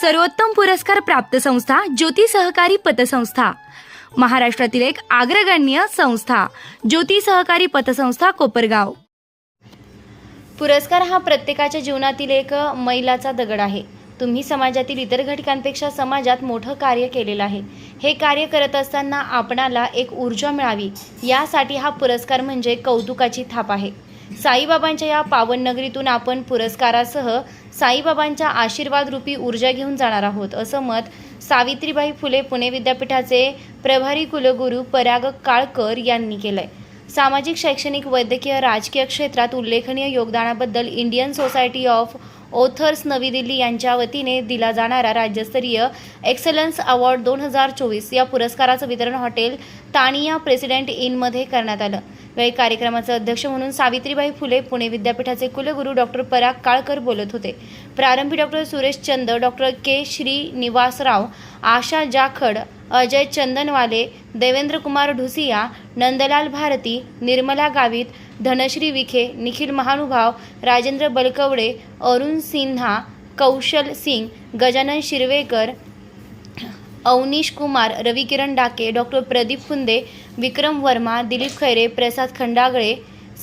सर्वोत्तम पुरस्कार प्राप्त संस्था ज्योती सहकारी पतसंस्था. महाराष्ट्रातील एक अग्रगण्य संस्था ज्योती सहकारी पतसंस्था कोपरगाव. पुरस्कार हा प्रत्येकाच्या जीवनातील एक मैलाचा दगड आहे. तुम्ही समाजातील इतर घटकांपेक्षा समाजात मोठं कार्य केलेलं आहे. हे कार्य करत असताना आपणाला एक ऊर्जा मिळावी यासाठी हा पुरस्कार म्हणजे कौतुकाची थाप आहे. साईबाबांच्या या पावन नगरीतून आपण पुरस्कारासह साईबाबांच्या आशीर्वाद रूपी ऊर्जा घेऊन जाणार आहोत असं मत सावित्रीबाई फुले पुणे विद्यापीठाचे प्रभारी कुलगुरू पराग काळकर यांनी केलंय. सामाजिक शैक्षणिक वैद्यकीय राजकीय क्षेत्रात उल्लेखनीय योगदानाबद्दल इंडियन सोसायटी ऑफ ओथर्स नवी दिल्ली यांच्या वतीने दिला जाणारा राज्यस्तरीय एक्सलन्स अवॉर्ड दोन हजार चोवीस या पुरस्काराचं वितरण हॉटेल तानिया प्रेसिडेंट इनमध्ये करण्यात आलं. यावेळी कार्यक्रमाचे अध्यक्ष म्हणून सावित्रीबाई फुले पुणे विद्यापीठाचे कुलगुरू डॉक्टर पराग काळकर बोलत होते. प्रारंभी doctor Suresh Chand doctor K Shrinivasrao Asha Jakhad Ajay Chandanwale Devendra Kumar Dhusiya Nandlal Bharti Nirmala Gavit Dhanashree Vikhe Nikhil महानुभाव राजेंद्र बलकवडे अरुण सिन्हा कौशल सिंग गजानन शिरवेकर अवनीश कुमार रविकिरण डाके डॉक्टर प्रदीप फुंदे विक्रम वर्मा दिलीप खैरे प्रसाद खंडागळे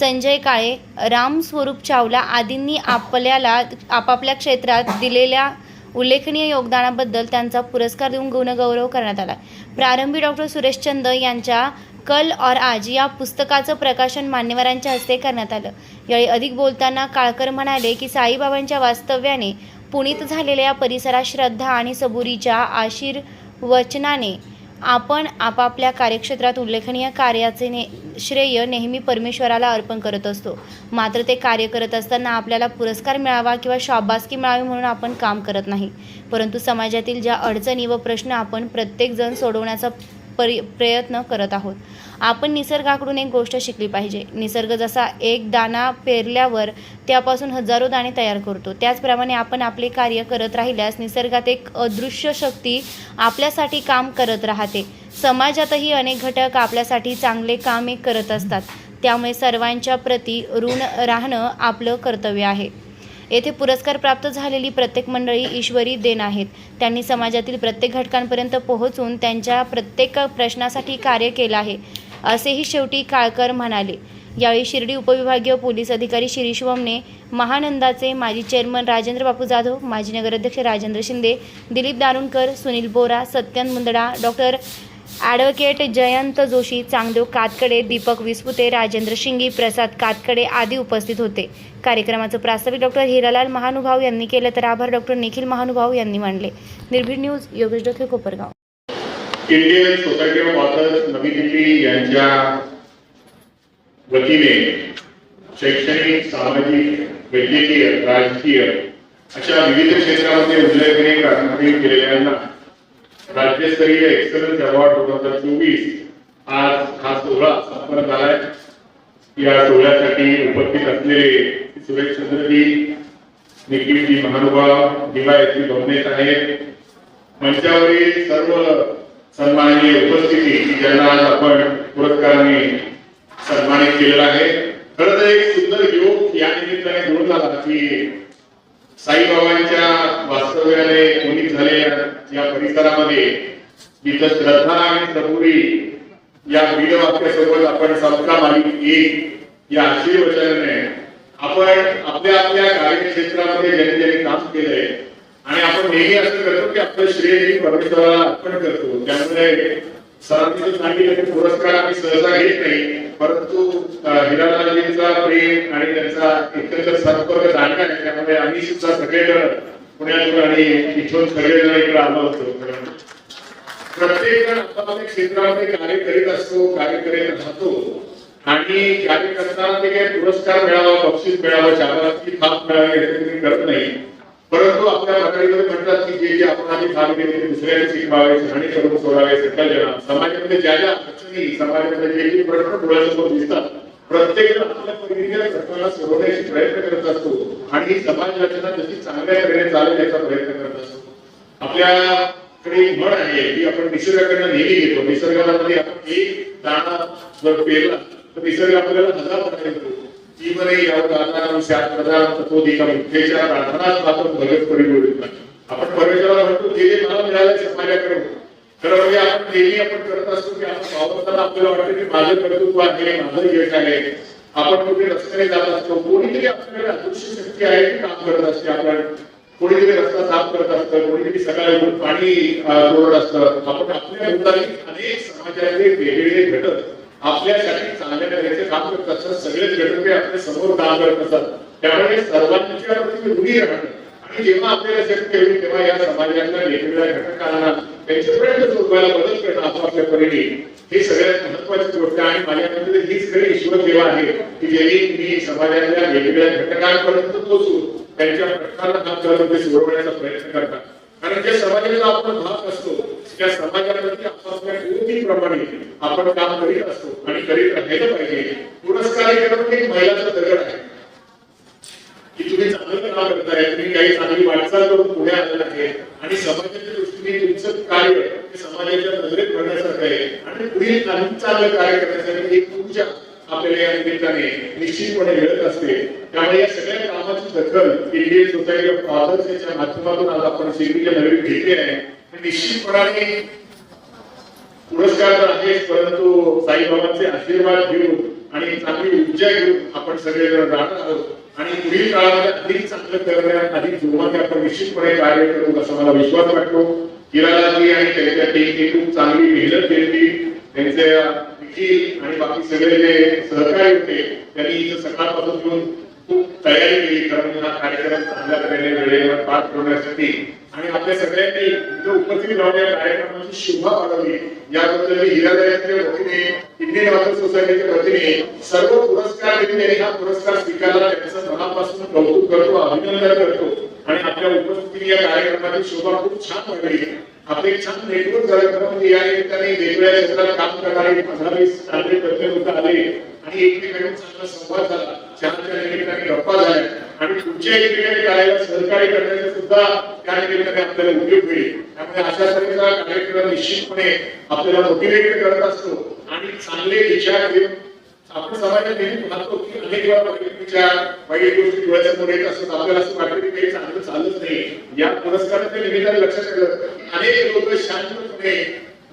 संजय काळे राम स्वरूप चावला आदींनी आपल्याला आपापल्या क्षेत्रात दिलेल्या उल्लेखनीय योगदानाबद्दल त्यांचा पुरस्कार देऊन गुणगौरव करण्यात आला. प्रारंभी डॉक्टर सुरेशचंद यांच्या कल और आज या पुस्तकाचं प्रकाशन मान्यवरांच्या हस्ते करण्यात आलं. यावेळी अधिक बोलताना काळकर म्हणाले की साईबाबांच्या वास्तव्याने पुणित झालेल्या या परिसरात श्रद्धा आणि सबुरीच्या वचनाने आपण आपापल्या कार्यक्षेत्रात उल्लेखनीय कार्याचे ने श्रेय नेहमी परमेश्वराला अर्पण करत असतो. मात्र ते कार्य करत असताना आपल्याला पुरस्कार मिळावा किंवा शाबासकी मिळावी म्हणून आपण काम करत नाही. परंतु समाजातील ज्या अडचणी व प्रश्न आपण प्रत्येकजण सोडवण्याचा परि प्रयत्न करत आहोत. आपण निसर्गाकडून एक गोष्ट शिकली पाहिजे. निसर्ग जसा एक दाणा पेरल्यावर त्यापासून हजारो दाणे तयार करतो. त्याचप्रमाणे आपण आपले कार्य करत राहिल्यास निसर्गात एक अदृश्य शक्ती आपल्यासाठी काम करत राहते. समाजातही अनेक घटक आपल्यासाठी चांगले कामे करत असतात. त्यामुळे सर्वांच्या प्रती ऋण राहणं आपलं कर्तव्य आहे. येथे पुरस्कार प्राप्त झालेली प्रत्येक मंडळी ईश्वरी देण आहेत. त्यांनी समाजातील प्रत्येक घटकांपर्यंत पोहोचून त्यांच्या प्रत्येक प्रश्नासाठी कार्य केलं आहे असेही शेवटी काळकर म्हणाले. यावेळी शिर्डी उपविभागीय पोलीस अधिकारी शिरीष वमने महानंदाचे माजी चेअरमन राजेंद्र बापू जाधव माजी नगराध्यक्ष राजेंद्र शिंदे दिलीप दारुणकर सुनील बोरा सत्यन मुंदडा डॉक्टर ॲडव्होकेट जयंत जोशी चांगदेव कातकडे दीपक विस्पुते राजेंद्र शिंगी प्रसाद कातकडे आदी उपस्थित होते. कार्यक्रमाचं प्रास्ताविक डॉक्टर हिरालाल महानुभाव यांनी केलं तर आभार डॉक्टर निखिल महानुभाव यांनी मानले Nirbhid news Yogesh Doke Kopargaon. Indian society of authors नवी दिल्ली यांच्या वतीने शैक्षणिक सामाजिक वैद्यकीय राजकीय अशा विविध क्षेत्रामध्ये उल्लेखनीय कामगिरी केलेल्यांना राज्यस्तरीय एक्सलन्स अवॉर्ड दोन हजार चोवीस आज हा सोहळा संपन्न झालाय. या सोहळ्यासाठी उपस्थित असलेले सुरेश चंद्रजी निखिलजी महानुभाव दिवायत्री गवनेत आहेत मंचावरील सर्व सन्माननीय उपस्थिती की ज्यांना आज आपण पुरस्काराने सन्मानित केलेला आहे. खरं तर एक सुंदर योग या निमित्ताने जोडला की साईबाबांच्या वास्तव्याने उन्नीत झालेल्या या परिसरामध्ये जिथं श्रद्धा आणि सबुरी या वीरवाक्यासोबत आपण सबका मालिक एक या आशीर्वचनाने आपण आपल्या आपल्या कार्यक्षेत्रामध्ये ज्यांनी ज्यांनी काम केलंय आणि आपण नेहमी असं करतो की आपलं श्रेय परमेश्वराला अर्पण करतो. त्यामुळे सरांनी सांगितलं की पुरस्कार आम्ही सहसा घेत नाही परंतु अं, हिरालालजींचा प्रेम आणि त्यांचा एकत्र संपर्क जाणकार आहे त्यामुळे आम्ही सुद्धा सगळेजण पुण्यातून आणि इथून सगळेजण इकडे आलो होतो. प्रत्येक जण आपापल्या क्षेत्रामध्ये कार्य करीत असतो कार्य करीत राहतो. आणि कार्य करताना ते काही पुरस्कार मिळावा बक्षीस मिळावं शाबासकी थाप मिळावी हे करत नाही. परंतु आपल्या मराठीमध्ये म्हणतात की जे जे आपण आधी काम केले ते म्हणजे दुसऱ्याने शिकवावे शहाणे करून सोडावे सगळ्या समाजामध्ये ज्या ज्या अडचणी समाजामध्ये जे जे प्रश्न डोळ्यासमोर दिसतात प्रत्येक आपल्या पद्धतीने घटनाला सोडवण्याची प्रयत्न करत असतो आणि ही समाज रचना जशी चांगल्या तऱ्हेने चालेल याचा प्रयत्न करत असतो. आपल्याकडे एक म्हण आहे की आपण निसर्गाकडनं नेहमी घेतो. निसर्गामध्ये आपण एक दाणा जर पेरला तर निसर्ग आपल्याला हजार दाणे देतो. आपण भगत परिपूर्ण आपण परमेश्वराला म्हणतो देवी मला मिळालं समाजा खरं म्हणजे आपण देवी आपण करत असतो की आपण आपल्याला वाटतं की माझं कर्तृत्व आहे माझं यश आहे आपण कुठे रस्त्याने जात असतो कोणीतरी आपल्याकडे अदृश्य शक्ती आहे की काम करत असते आपण कोणीतरी रस्ता साफ करत असतं कोणीतरी सकाळी उठून पाणी सोडत असतं आपण आपल्या भोवताली अनेक समाजाचे वेगवेगळे घटक आपल्यासाठी चांगले करायचे काम करत असतात सगळेच घटक आपल्यासमोर काम करत असतात. त्यामुळे सर्वांच्या प्रती ऋणी राहणं आणि जेव्हा आपल्याला शक्य होईल तेव्हा या समाजातल्या वेगवेगळ्या घटकांना त्यांच्यापर्यंत प्रयत्न मदत करणं आपापल्या परीने. ही सगळ्यात महत्वाची गोष्ट आणि माझ्यामध्ये हीच खरी ईश्वर आहे की ज्यांनी मी समाजातल्या वेगवेगळ्या घटकांपर्यंत पोहोचू त्यांच्या प्रश्नाला हात घालून ते सोडवण्याचा प्रयत्न करतात कारण ज्या समाजाचा आपण भाग असतो त्या समाजाप्रती आपापल्या आपण काम करीत असतो आणि करीत राहायला पाहिजे. पुरस्कार करणं एक महिलाचा दगड आहे. की तुम्ही चांगलं काम करताय तुम्ही काही चांगली वाटचाल करून पुढे आलेला आहे आणि समाजाच्या दृष्टीने तुमचं कार्य समाजाच्या नजरेत भरण्यासारखं आहे. आणि पुढील आणखी चांगलं कार्य करण्यासाठी एक ऊर्जा आपल्याला या निमित्ताने निश्चितपणे मिळत असते. त्यामुळे या सगळ्या कामाची दखल इंडियन सोसायटी ऑफ ऑथर्स याच्या माध्यमातून आज आपण शिर्डीच्या नवीन घेतली आहे. निश्चितपणाने पुरस्कार तर आहेच परंतु साईबाबांचे आशीर्वाद घेऊन आणि चांगली ऊर्जा घेऊन आपण सगळेजण राहत आहोत. आणि पुढील काळामध्ये अधिक चांगलं करण्यात अधिक जोमाने आपण निश्चितपणे कार्य करू असा मला विश्वास वाटतो. हिरालाजी आणि त्यांच्या टीमने खूप चांगली मेहनत केली त्यांचे आणि बाकी सगळे जे सहकारी होते त्यांनी इथं सकाळपासून घेऊन खूप तयारी केली. कारण हा कार्यक्रम चांगल्या तऱ्हेने वेळेवर पार ठेवण्यासाठी आणि आपल्या सगळ्यांनी इथे उपस्थित राहून या कार्यक्रमाची शोभा वाढवली. याबद्दल मी हिरालयाच्या वतीने इंडियन ऑथर सोसायटीच्या वतीने सर्व पुरस्कार देऊन त्यांनी हा पुरस्कार स्वीकारला. त्यांचं मनापासून कौतुक करतो अभिनंदन करतो. आणि आपल्या उपस्थिती या कार्यक्रमाची शोभा खूप छान वाढली. आपले एक छान नेटवर्क कार्यक्रम म्हणजे या निमित्ताने वेगवेगळ्या क्षेत्रात काम करणारे पंधरा वीस चांगले तज्ञ लोक आले आणि एकमेकांनी चांगला संवाद झाला. चहाच्या निमित्ताने गप्पा झाल्या. आणि पुढच्या एकमेकांनी कार्याला सहकार्य करण्याचा सुद्धा त्या ठिकाणी आपल्याला उपयोग होईल त्यामुळे अशा तऱ्हेचा कार्यक्रम निश्चितपणे आपल्याला मोटिवेट करत असतो. आणि चांगले विचार घेऊन आपण समाजात नेहमी पाहतो की अनेक वेळा वाईटच्या वाईट गोष्टी डोळ्यासमोर येत असतात. आपल्याला असं वाटतं की काही चांगलं चालत नाही. या पुरस्काराच्या निमित्ताने लक्षात आलं अनेक लोक शांतपणे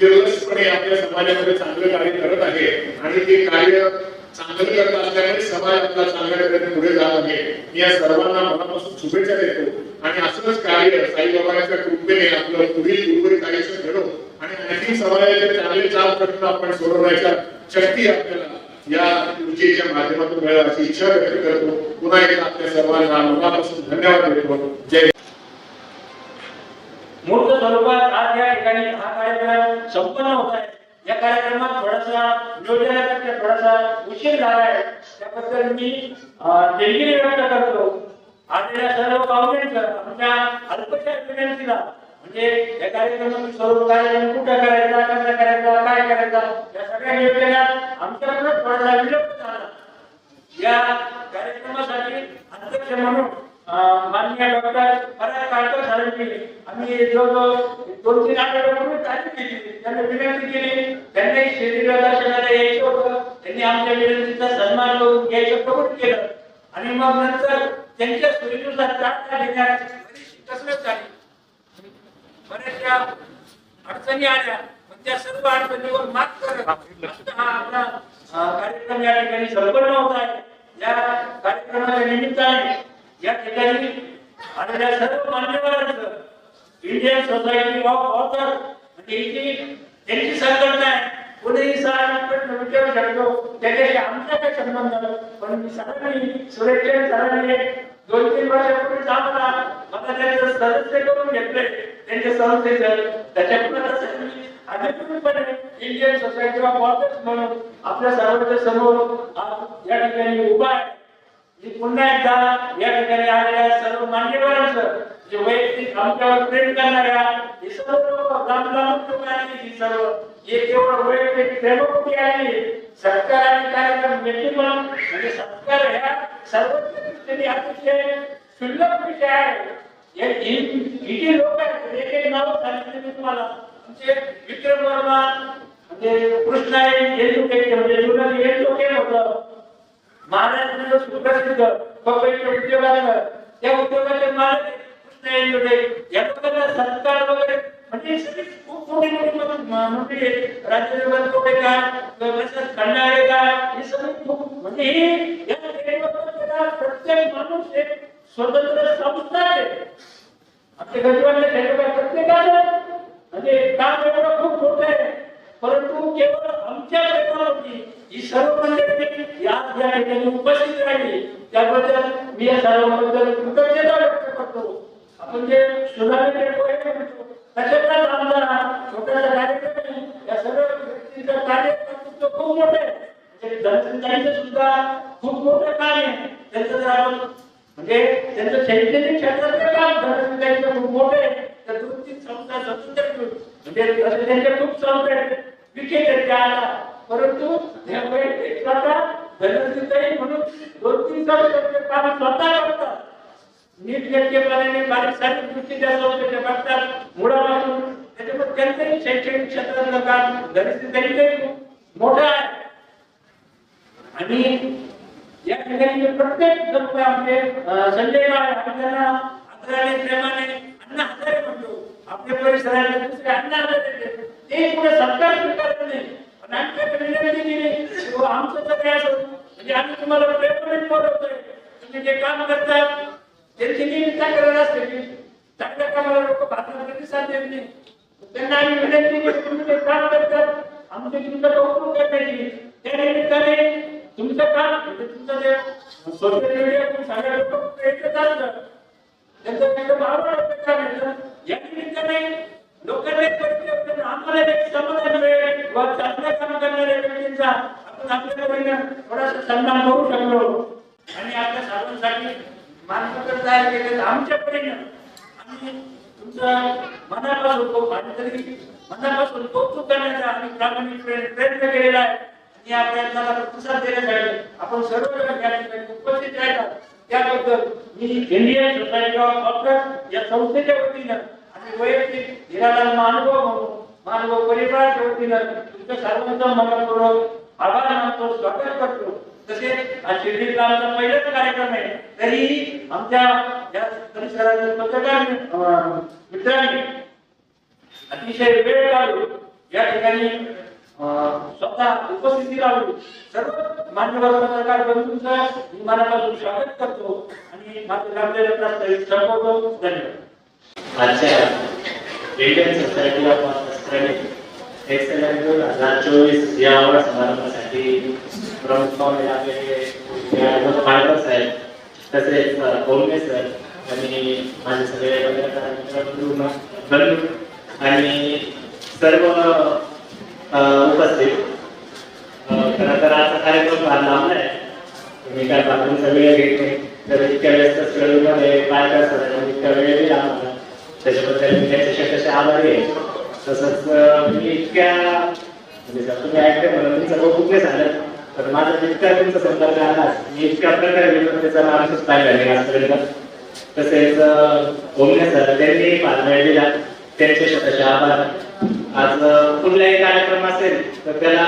निर्लसपणे आपल्या समाजामध्ये चांगलं कार्य करत आहे आणि ते कार्य चांगलं करत असल्यामुळे समाज आपला चांगल्या प्रकारे पुढे जात आहे. मी या सर्वांना मनापासून शुभेच्छा देतो. आणि असंच कार्य साईबाबांच्या कृपेने आपलं पुढील उर्वरित आयुष्य घडो आणि आणखी समाजाचे चांगले चार प्रश्न आपण सोडवण्याच्या शक्ती आपल्याला या ऊर्जेच्या माध्यमातून मिळेल अशी इच्छा व्यक्त करतो. पुन्हा एकदा आपल्या सर्वांना मनापासून धन्यवाद देतो. जय मूर्त स्वरूपात आज या ठिकाणी हा कार्यक्रम संपन्न होत आहे. या कार्यक्रमात थोडासा नियोजनापेक्षा थोडासा उशीर झाला आहे. त्याबद्दल मी दिलगिरी व्यक्त करतो. आलेल्या सर्व पाहुण्यांचं आमच्या अल्पशा विनंतीला म्हणजे या कार्यक्रमाचं स्वरूप कार्यक्रम कुठं करायचा कसा करायचा काय करायचा या सगळ्या नियोजनात आमच्याकडून थोडासा विलंब झाला. या कार्यक्रमासाठी अध्यक्ष म्हणून माननीय डॉक्टर पराग काळकर साहेबांनी आम्ही जवळजवळ दोन तीन आठवड्यापूर्वी तारीख केली त्यांना विनंती केली त्यांनी शेतीला दर्शनाला यायचं होतं त्यांनी आमच्या विनंतीचा सन्मान करून घ्यायचं कबूल केलं. आणि मग नंतर त्यांच्या सोयीनुसार चार घेण्यात कसरत झाली. बऱ्याचशा अडचणी आल्या पण त्या सर्व अडचणीवर मात करत हा आपला कार्यक्रम या ठिकाणी संपन्न होत आहे. या कार्यक्रमाच्या निमित्ताने या ठिकाणी आणि आलेल्या सर्व मान्यवरांचं इंडियन सोसायटी ऑफ ऑथर म्हणजे त्यांची संघटना आहे. कोणीही सरांना प्रश्न विचारू शकतो. त्याच्याशी आमचा काय संबंध पण मी सरांनी सुरेश सरांनी दोन तीन वर्षापूर्वी आम्हाला मला त्यांचं सदस्य करून घेतले. त्यांच्या संस्थेचं. त्याच्यामुळे तसं अधिकृतपणे इंडियन सोसायटी ऑफ ऑथर्स म्हणून आपल्या सर्वांच्या समोर आज या ठिकाणी उभा आहे. मी पुन्हा एकदा या ठिकाणी आलेल्या सर्व मान्यवरांचं जे वैयक्तिक आमच्यावर प्रेम करणाऱ्या हे सर्व लोक ही सर्व. हे केवळ वैयक्तिक प्रेमोक्ती आहे सरकार आणि कार्यक्रम व्यक्ती म्हणून म्हणजे सत्कार ह्या सर्वोच्च दृष्टीने अतिशय क्षुल्लक विषय आहे. हे ही- जी लोक आहेत? एक एक नाव सांगितले मी तुम्हाला. म्हणजे विक्रम वर्मा म्हणजे कृष्णा येलुके म्हणजे जुनं येलुके होतं. महाराष्ट्राचं सुप्रसिद्ध पपईच्या उद्योगाचं त्या उद्योगाचे मालक कृष्ण येलुके या लोकांना सत्कार वगैरे म्हणजे खूप मोठी मोठी म- म- मंडळी आहेत राजेंद्र बनसोडेकर हे सगळे खूप म्हणजे हे या प्रत्येक माणूस एक स्वतंत्र संस्था आहे. आपल्या गरीबांना ठेवलं प्रत्येकाचं म्हणजे काम एवढं खूप मोठं आहे. परंतु केवळ आमच्या प्रेमावरती ही सर्व मंडळी आज या ठिकाणी उपस्थित राहिली त्याबद्दल मी या सर्वांबद्दल कृतज्ञता व्यक्त करतो. आपण जे सुधारलेले पोहे म्हणतो या सर्व व्यक्तींचं कार्य खूप मोठं आहे. म्हणजे धनसंचाईचं सुद्धा खूप मोठं काम आहे. त्यांचं जर आपण म्हणजे त्यांचं शैक्षणिक क्षेत्रातलं काम खूप मोठं आहे. तर दोन तीन संस्था स्वतंत्र म्हणजे त्यांच्या खूप संस्था आहेत विकेट आहेत परंतु हे धनंजय म्हणून दोन तीन संस्थांचे काम स्वतः करतात. नीट नेटकेपणाने बारीक सारीक दृष्टी त्या संस्थेच्या बघतात मुळापासून. त्याच्यामुळे त्यांचंही शैक्षणिक क्षेत्रातलं काम धनंजय खूप मोठं आहे. आणि या ठिकाणी प्रत्येक जण काही आमचे संजय गाव आहे, आम्ही त्यांना आदराने प्रेमाने अण्णा हजारे म्हणतो. आपल्या परिसराला दुसरे अण्णा ते. ते पुढे सत्कार स्वीकारत नाही पण आम्ही त्याकडे विनंती केली की आमचं तर काय असं? म्हणजे आम्ही तुम्हाला प्रेमाने बोलवतोय. तुम्ही जे काम करतात त्यांची नेहमी तक्रार असते की चांगल्या कामाला लोक भारतात प्रतिसाद देत नाही. त्यांना आम्ही विनंती केली तुम्ही ते काम करतात आमचे तुमचं कौतुक करण्याची त्या निमित्ताने तुमचं काम म्हणजे तुमचं जे सोशल मीडियातून सगळ्या लोक येतच असतं त्यांचं एकदम आवड काम येतं या निमित्ताने लोकांना परिचय आम्हाला एक समाधान मिळेल व चांगलं काम करणाऱ्या व्यक्तींचा आपण आपल्या परीनं थोडासा सन्मान करू शकलो. आणि आपल्या सर्वांसाठी मानपत्र तयार केले आमच्या परीनं आम्ही तुमचा मनापासून खूप आणि तरी मनापासून कौतुक करण्याचा आम्ही प्रामाणिकपणे प्रयत्न केलेला आहे. आणि या प्रयत्नाला प्रतिसाद देण्यासाठी आपण सर्व जण उपस्थित राहतात. त्याबद्दल मी इंडियन सोसायटी ऑफ या संस्थेच्या वतीनं वैयक्तिक हिरालाल मानव म्हणून मानव परिवाराच्या वतीनं तुमच्या सर्वांचा मनपूर्वक आभार मानतो स्वागत करतो. तसेच हा शिर्डीतला आमचा पहिलाच कार्यक्रम आहे. तरीही आमच्या या परिसरातील पत्रकार मित्रांनी अतिशय वेळ काढून या ठिकाणी अं, स्वतः उपस्थिती लावली. सर्व मान्यवर पत्रकार बंधूंचं मी मनापासून स्वागत करतो आणि माझं लाभलेलं प्रास्ताविक संपवतो धन्यवाद. आजच्या Indian society of Australia excellent दोन हजार चोवीस या अवॉर्ड समारंभासाठी प्रमुख पाहुणे आपले फायबर्स आहेत तसेच कोमने सर. आणि माझे सगळे पत्रकार बंधू. आणि सर्व उपस्थित. खरं तर आजचा कार्यक्रम फार लांब आहे तुम्ही काय बातमी सगळे घेत नाही तर इतक्या व्यस्त सगळे पाय काय सर इतका वेळ दिला आम्हाला. त्याच्याबद्दल मी त्याचे कसे आभारी आहे. तसंच मी इतक्या म्हणजे जर तुम्ही ऐकते म्हणून तुमचं कौतुक नाही झालं तर माझा जितका तुमचा संदर्भ आला मी इतक्या प्रकारे गेलो त्याचा माणूसच पाहिला नाही तसेच अ, ओमने सर त्यांनी फार वेळ दिला त्यांचे स्वतःचे आभार. आज अ, कुठलाही कार्यक्रम असेल तर त्याला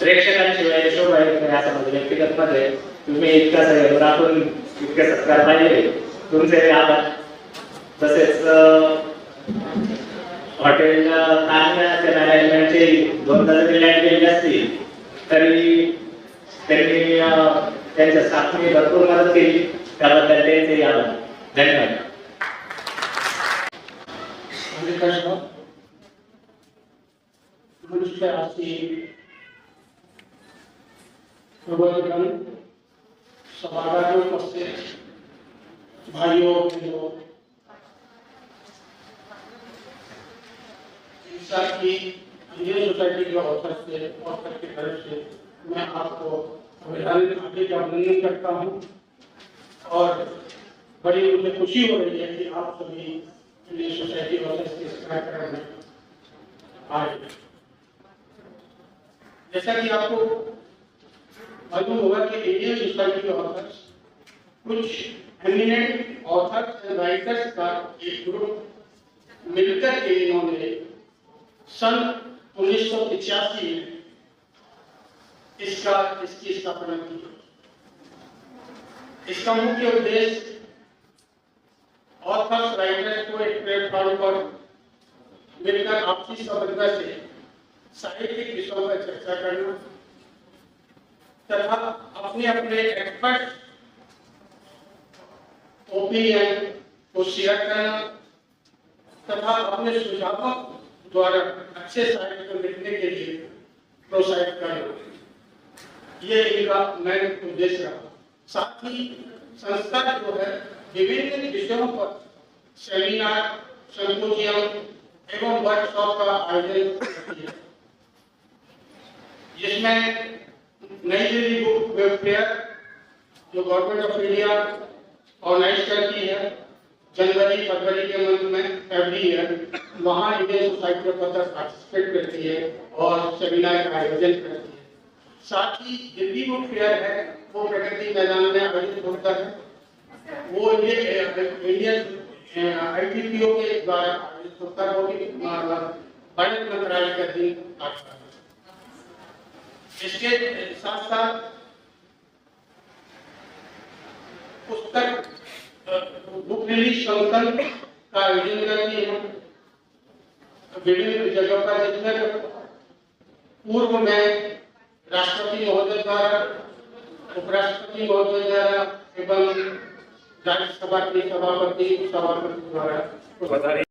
प्रेक्षकांशिवाय शोभा येत नाही असं माझं व्यक्तिगत मत आहे. तुम्ही इतका सहयोग राखून इतके सत्कार पाहिजे तुमचे आभार. तसेच अ, हॉटेल तांदळाच्या मॅनेजमेंटचे दोनदा जरी लँड केली असती तरी त्यांनी त्यांच्या साथीने भरपूर मदत केली. त्याबद्दल त्यांचे आभार. धन्यवाद. मनुष्य भाइयों बहनों शिक्षा की इंडियन सोसाइटी के ऑथर से ऑथर के तरफ़ से मैं आपको हार्दिक अभिनंदन करता हूँ। और बड़ी मुझे खुशी हो रही है कि आप सभी इंडियन सोसाइटी ऑथर्स के कार्यक्रम में आए जैसा कि आपको मालूम होगा कि इंडियन सोसाइटी ऑथर्स कुछ एमिनेंट ऑथर्स एंड राइटर्स का एक ग्रुप मिलकर के इन्होंने सन उन्नीस सौ पिचासी में इसका, इसकी स्थापना की इसका मुख्य उद्देश्य ऑथर्स राइटर्स को एक प्लेटफॉर्म पर मिलकर आपसी समझता से साहित्यिक विषयों पर चर्चा करना तथा अपने अपने एक्सपर्ट ओपिनियन को शेयर करना तथा अपने सुझावों द्वारा अच्छे साहित्य को लिखने के लिए प्रोत्साहित करना ये इनका मेन उद्देश्य रहा साथ ही संस्था जो है, विभिन्न विषयों पर सेमिनार संपोजियम एवं वर्कशॉप का आयोजन करती है। जिसमें नई दिल्ली बुक वेब फेयर जो गवर्नमेंट ऑफ़ इंडिया ऑर्गेनाइज करती है जनवरी, फरवरी के मंथ में एवरी ईयर वहाँ Indian society of authors participate करती है और सेमिनार का आयोजन करती है। साथ ही दिल्ली बुक फेयर है, वो प्रगति मैदान में आयोजित होता है। वो इंडियन आईटीपीओ के द्वारा आयोजित होता है, वो भी भारत मंत्रालय का दिन आता है। इसके साथ साथ पुस्तक बुक रिलीज़ फ़ंक्शन का आयोजन करके हम विभिन्न जगह पर जिसमें पूर्व में राष्ट्रपति महोदय द्वारा, उपराष्ट्रपति महोदय द्वारा एवं राज्यसभा के सभापति सभापति द्वारा।